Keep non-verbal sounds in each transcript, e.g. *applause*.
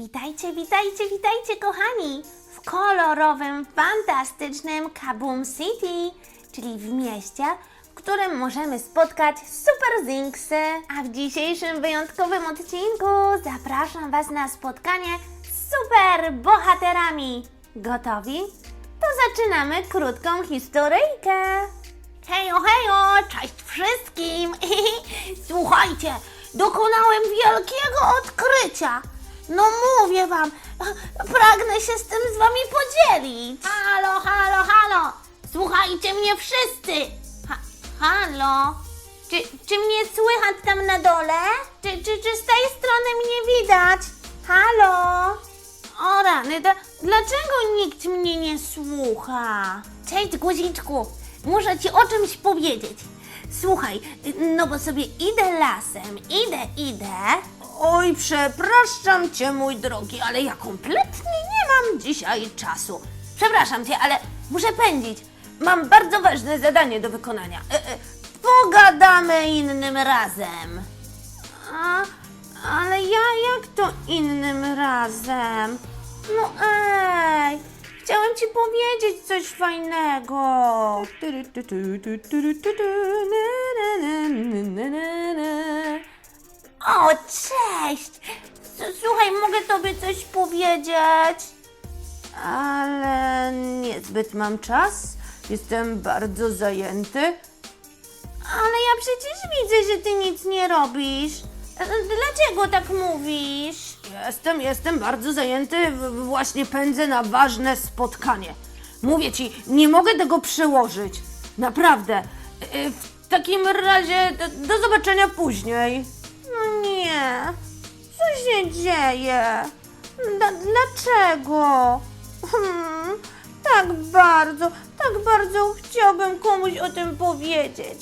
Witajcie, witajcie, witajcie, kochani! W kolorowym, fantastycznym Kaboom City, czyli w mieście, w którym możemy spotkać super zinksy. A w dzisiejszym wyjątkowym odcinku zapraszam Was na spotkanie z super bohaterami. Gotowi? To zaczynamy krótką historyjkę. Hejo, hejo, cześć wszystkim! *laughs* Słuchajcie, dokonałem wielkiego odkrycia. No mówię wam, pragnę się z tym z wami podzielić. Halo, halo, halo! Słuchajcie mnie wszyscy! Ha, halo? Czy, czy mnie słychać tam na dole? Czy, czy, czy z tej strony mnie widać? Halo? O rany, da, dlaczego nikt mnie nie słucha? Cześć guziczku, muszę ci o czymś powiedzieć. Słuchaj, no bo sobie idę lasem, idę, idę. Oj, przepraszam cię, mój drogi, ale ja kompletnie nie mam dzisiaj czasu. Przepraszam cię, ale muszę pędzić. Mam bardzo ważne zadanie do wykonania. E, e, pogadamy innym razem. A, ale ja jak to innym razem? No ej, chciałem ci powiedzieć coś fajnego. O, cześć! Słuchaj, mogę tobie coś powiedzieć? Ale niezbyt mam czas. Jestem bardzo zajęty. Ale ja przecież widzę, że ty nic nie robisz. E, Dlaczego tak mówisz? Jestem, jestem bardzo zajęty. Właśnie pędzę na ważne spotkanie. Mówię ci, nie mogę tego przełożyć. Naprawdę. E, W takim razie do zobaczenia później. Nie. Co się dzieje? Dla- dlaczego? Hmm, tak bardzo, tak bardzo chciałbym komuś o tym powiedzieć.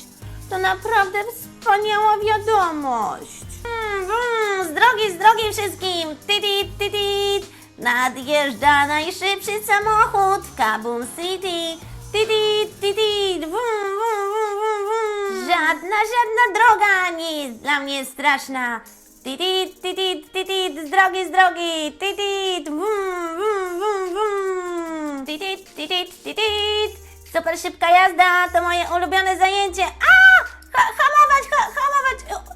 To naprawdę wspaniała wiadomość. Hmm, hmm, z drogi, z drogi wszystkim! Titit, titit! Nadjeżdża najszybszy samochód w Kaboom City. Titit, titit! Wum, wum, wum. Żadna, żadna droga nie jest dla mnie straszna. Titit, titit, titit, z drogi, z drogi! Titit! Wum, wum, wum, wum! Titit, titit, titit! Super szybka jazda to moje ulubione zajęcie. A! Ha, hamować, ha, hamować!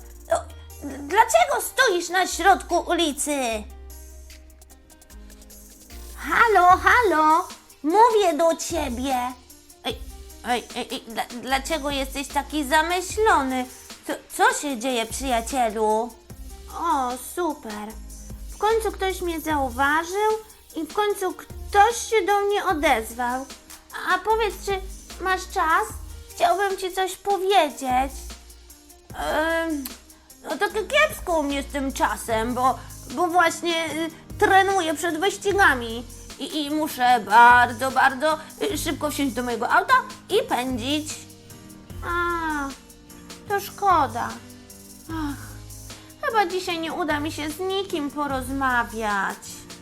Dlaczego stoisz na środku ulicy? Halo, halo! Mówię do ciebie! Ej, ej, ej, dla, dlaczego jesteś taki zamyślony? Co, co się dzieje, przyjacielu? O, super. W końcu ktoś mnie zauważył i w końcu ktoś się do mnie odezwał. A powiedz, czy masz czas? Chciałbym ci coś powiedzieć. Em, no tak kiepsko u mnie z tym czasem, bo, bo właśnie y, trenuję przed wyścigami i, i muszę bardzo, bardzo szybko wsiąść do mojego auta i pędzić. A, to szkoda. Ach, chyba dzisiaj nie uda mi się z nikim porozmawiać.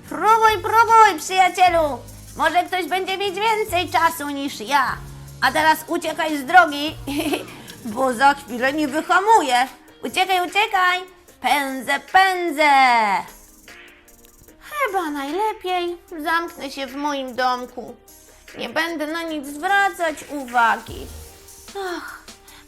Próbuj, próbuj, przyjacielu! Może ktoś będzie mieć więcej czasu niż ja. A teraz uciekaj z drogi, *laughs* bo za chwilę nie wyhamuję. Uciekaj, uciekaj! Pędzę, pędzę! Chyba najlepiej zamknę się w moim domku. Nie będę na nic zwracać uwagi. Ach,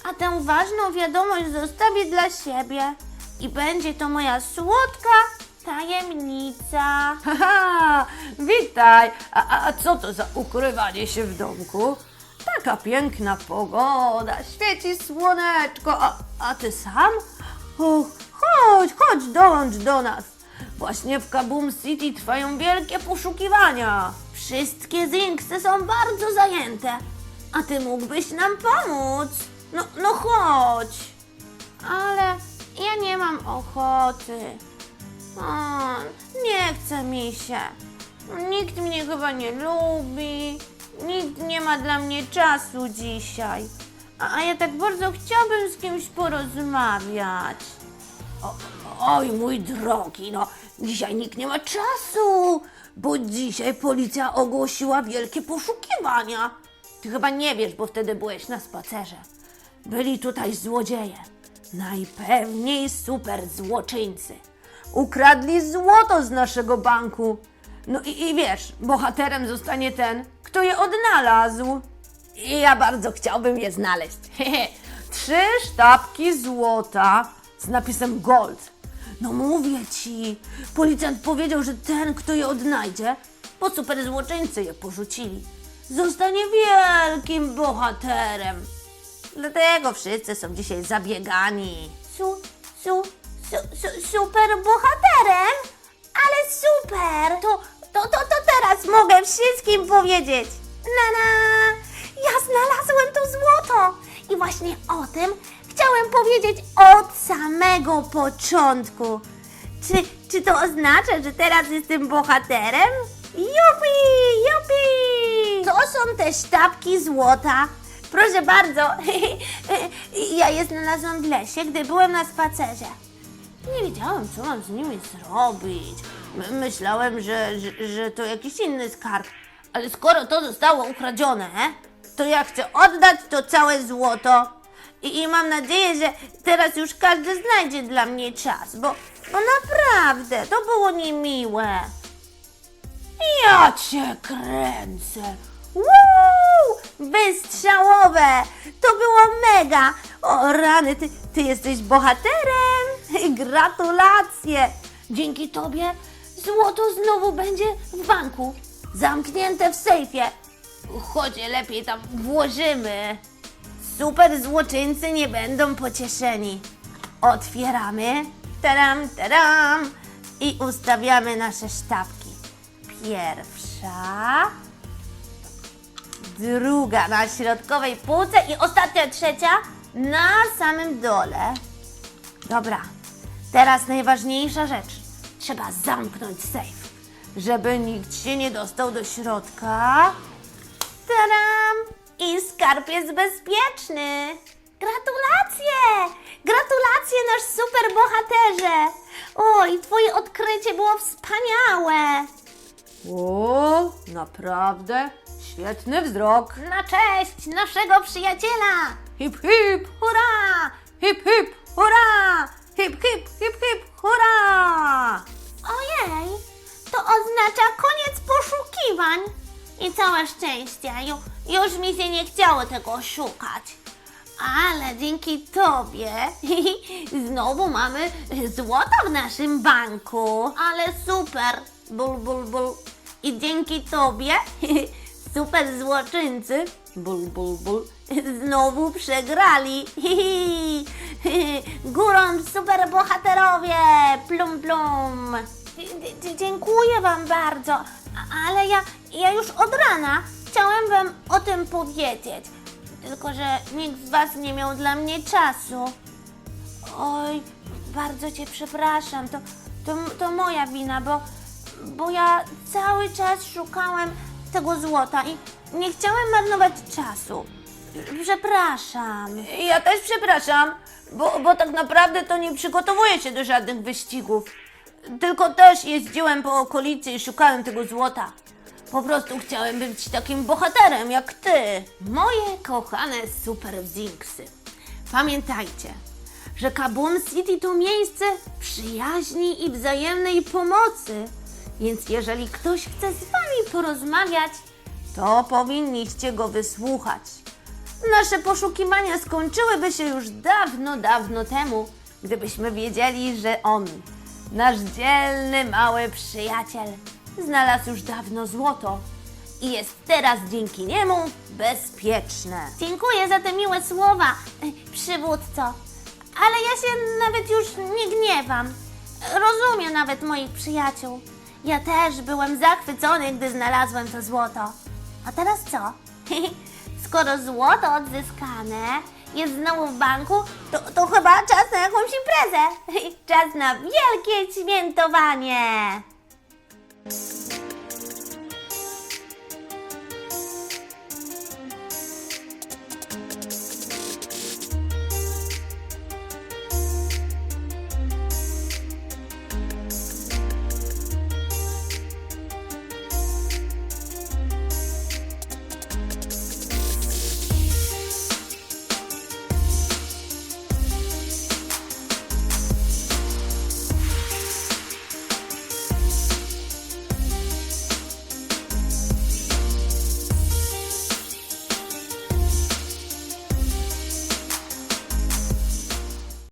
a tę ważną wiadomość zostawię dla siebie. I będzie to moja słodka tajemnica. Haha, witaj! A, a, a co to za ukrywanie się w domku? Taka piękna pogoda, świeci słoneczko, a, a ty sam? Och, chodź, chodź, dołącz do nas. Właśnie w Kaboom City trwają wielkie poszukiwania. Wszystkie zinksy są bardzo zajęte. A ty mógłbyś nam pomóc? No, no chodź. Ale ja nie mam ochoty. O, nie chce mi się. Nikt mnie chyba nie lubi. Nikt nie ma dla mnie czasu dzisiaj. A, a ja tak bardzo chciałabym z kimś porozmawiać. O, oj, mój drogi, no dzisiaj nikt nie ma czasu, bo dzisiaj policja ogłosiła wielkie poszukiwania. Ty chyba nie wiesz, bo wtedy byłeś na spacerze. Byli tutaj złodzieje, najpewniej super złoczyńcy. ukradli złoto z naszego banku. No i, i wiesz, bohaterem zostanie ten, kto je odnalazł. I ja bardzo chciałbym je znaleźć. *laughs* Trzy sztabki złota z napisem gold. No mówię ci, policjant powiedział, że ten, kto je odnajdzie, bo super złoczyńcy je porzucili, zostanie wielkim bohaterem. Dlatego wszyscy są dzisiaj zabiegani. Su, su, su, su, super bohaterem? Ale super! To, to, to, to teraz mogę wszystkim powiedzieć. Nana, ja znalazłem to złoto. I właśnie o tym chciałem powiedzieć od samego początku. Czy, czy to oznacza, że teraz jestem bohaterem? Jupi, jupi! To są te sztabki złota. Proszę bardzo, *laughs* ja je znalazłam w lesie, gdy byłem na spacerze. Nie wiedziałam, co mam z nimi zrobić. My- Myślałem, że, że, że to jakiś inny skarb. Ale skoro to zostało ukradzione, to ja chcę oddać to całe złoto. I, I mam nadzieję, że teraz już każdy znajdzie dla mnie czas, bo, bo naprawdę to było niemiłe. Ja cię kręcę. Woo! Wystrzałowe! To było mega! O rany, ty, ty jesteś bohaterem! *laughs* Gratulacje! Dzięki tobie złoto znowu będzie w banku, zamknięte w sejfie. Chodź, lepiej tam włożymy. Super złoczyńcy nie będą pocieszeni. Otwieramy, taram, taram i ustawiamy nasze sztabki. Pierwsza, druga na środkowej półce i ostatnia trzecia na samym dole. Dobra, teraz najważniejsza rzecz. Trzeba zamknąć sejf, żeby nikt się nie dostał do środka. Tadam! I skarb jest bezpieczny. Gratulacje! Gratulacje, nasz super bohaterze! Oj, twoje odkrycie było wspaniałe! O, naprawdę świetny wzrok. Na cześć naszego przyjaciela! Hip, hip, Hurra! hip, hip, hurra! Hip, hip, hip, hip, hurra! Ojej, to oznacza koniec poszukiwań. I całe szczęście, Ju, już mi się nie chciało tego szukać. Ale dzięki tobie *laughs* znowu mamy złoto w naszym banku. Ale super, bul, bul, bul. I dzięki tobie *laughs* super złoczyńcy, bul, bul, bul, znowu przegrali. *laughs* Górą super bohaterowie, plum, plum. Dzie- Dziękuję Wam bardzo, ale ja, ja już od rana chciałem Wam o tym powiedzieć. Tylko, że nikt z Was nie miał dla mnie czasu. Oj, bardzo Cię przepraszam, to, to, to moja wina, bo, bo ja cały czas szukałem tego złota i nie chciałem marnować czasu. Przepraszam. Ja też przepraszam, bo, bo tak naprawdę to nie przygotowuję się do żadnych wyścigów. Tylko też jeździłem po okolicy i szukałem tego złota. Po prostu chciałem być takim bohaterem jak ty. Moje kochane super zinksy. Pamiętajcie, że Kaboom City to miejsce przyjaźni i wzajemnej pomocy. Więc jeżeli ktoś chce z wami porozmawiać, To powinniście go wysłuchać. nasze poszukiwania skończyłyby się już dawno, dawno temu, gdybyśmy wiedzieli, że on, nasz dzielny mały przyjaciel, znalazł już dawno złoto i jest teraz dzięki niemu bezpieczne. Dziękuję za te miłe słowa, przywódco. Ale ja się nawet już nie gniewam. Rozumiem nawet moich przyjaciół. Ja też byłem zachwycony, gdy znalazłem to złoto. A teraz co? *laughs* Skoro złoto odzyskane jest znowu w banku, to, to chyba czas na jakąś imprezę. *laughs* Czas na wielkie świętowanie.